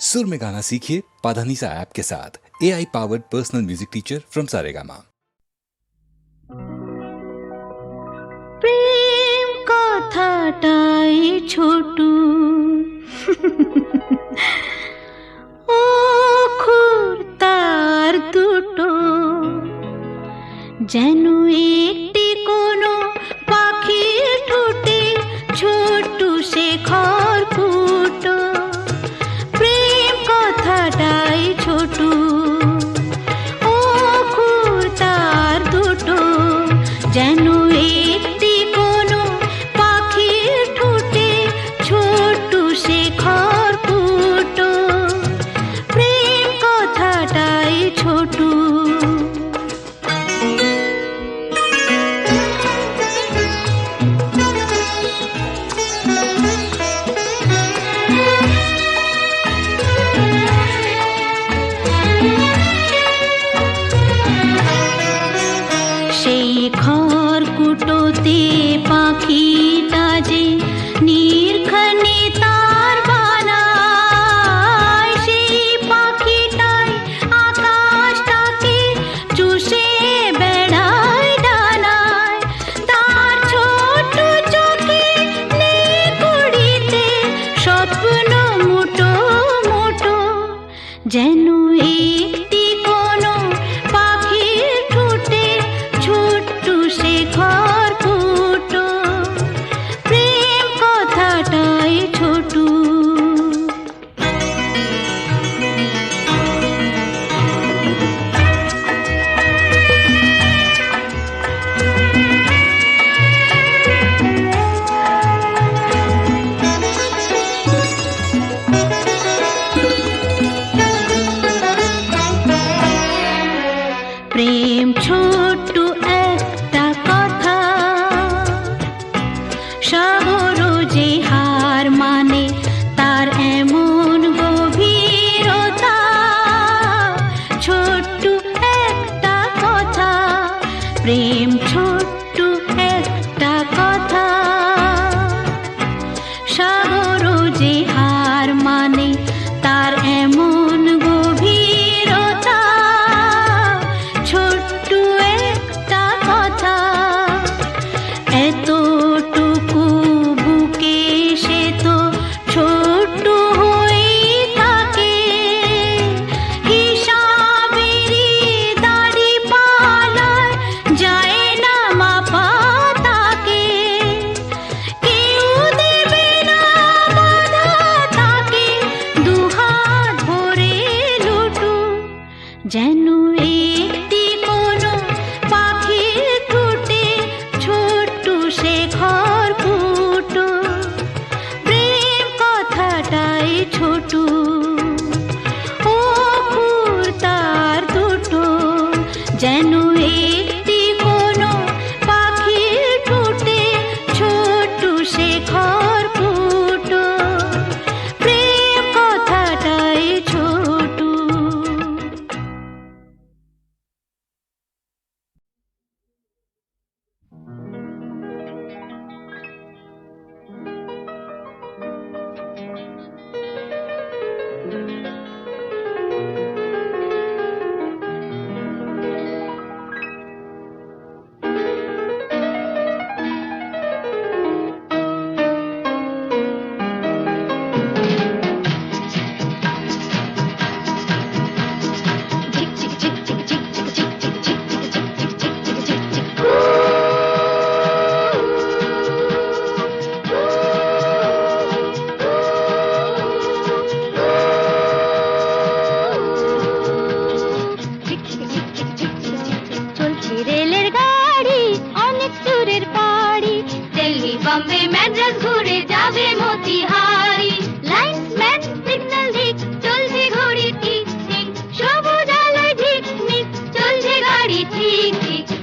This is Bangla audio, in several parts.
सुर में गाना सीखिए पाधानीसा ऐप के साथ। A I powered personal music teacher from Saregama प्रेम कथा टाई छोटू। ও খুর टूटो। जनु एक टी esto थी खींच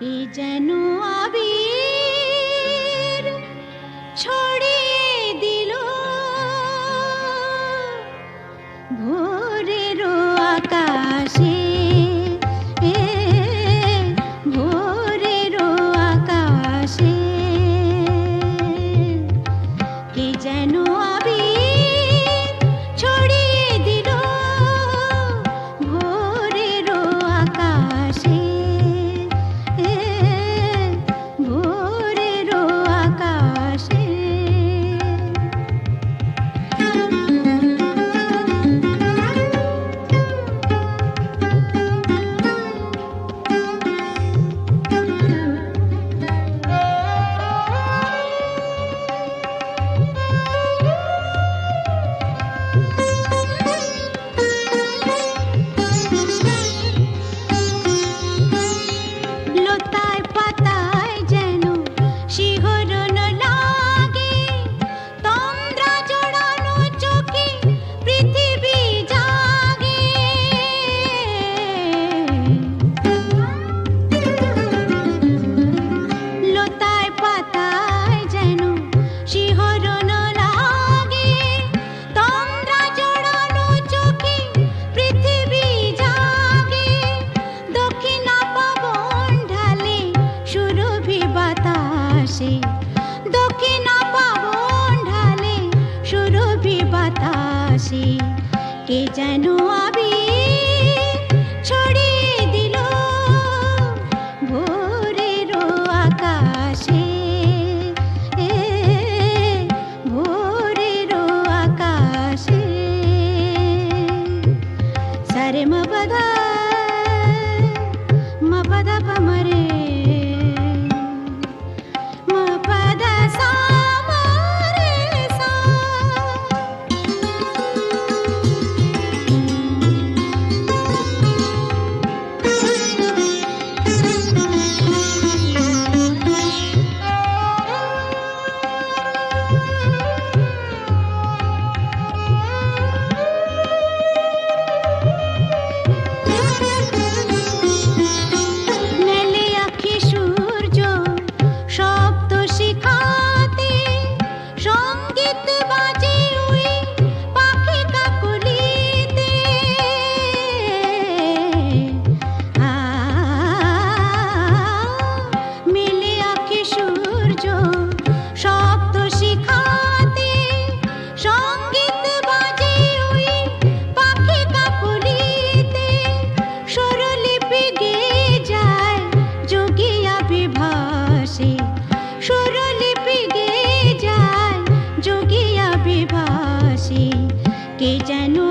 এ যেন আবি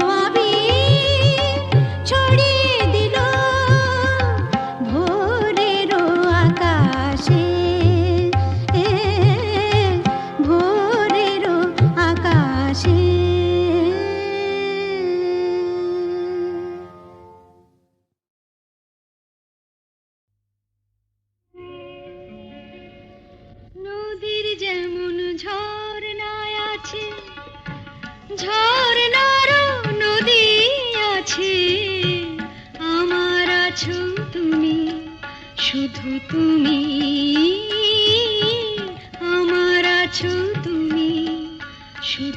ভাবি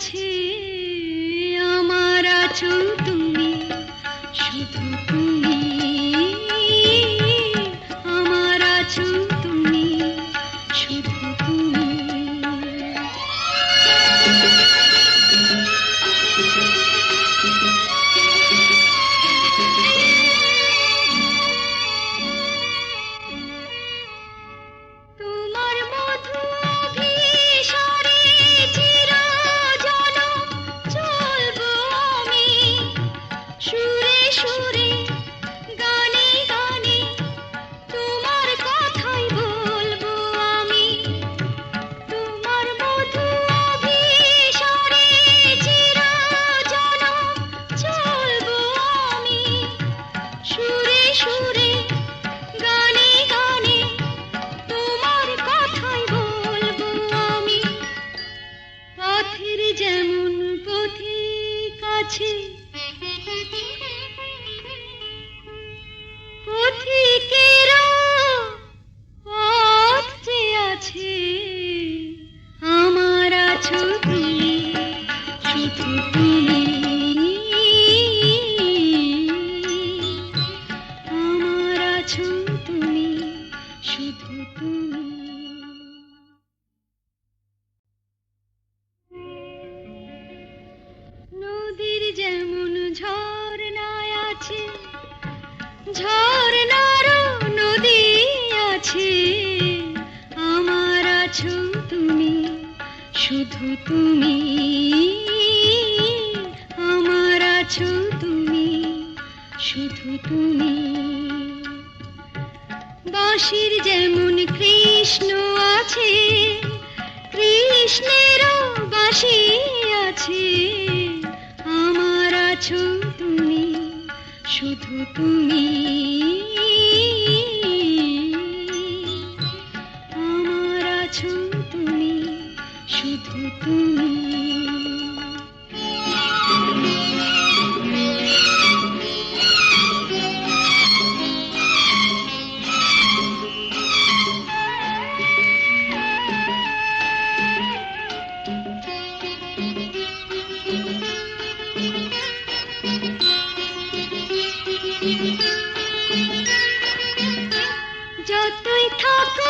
আছে আমার আছো তুমি শুধু কৃষ্ণের বাসি আছে। আমার আছো তুমি শুধু তুমি। তুই থাকো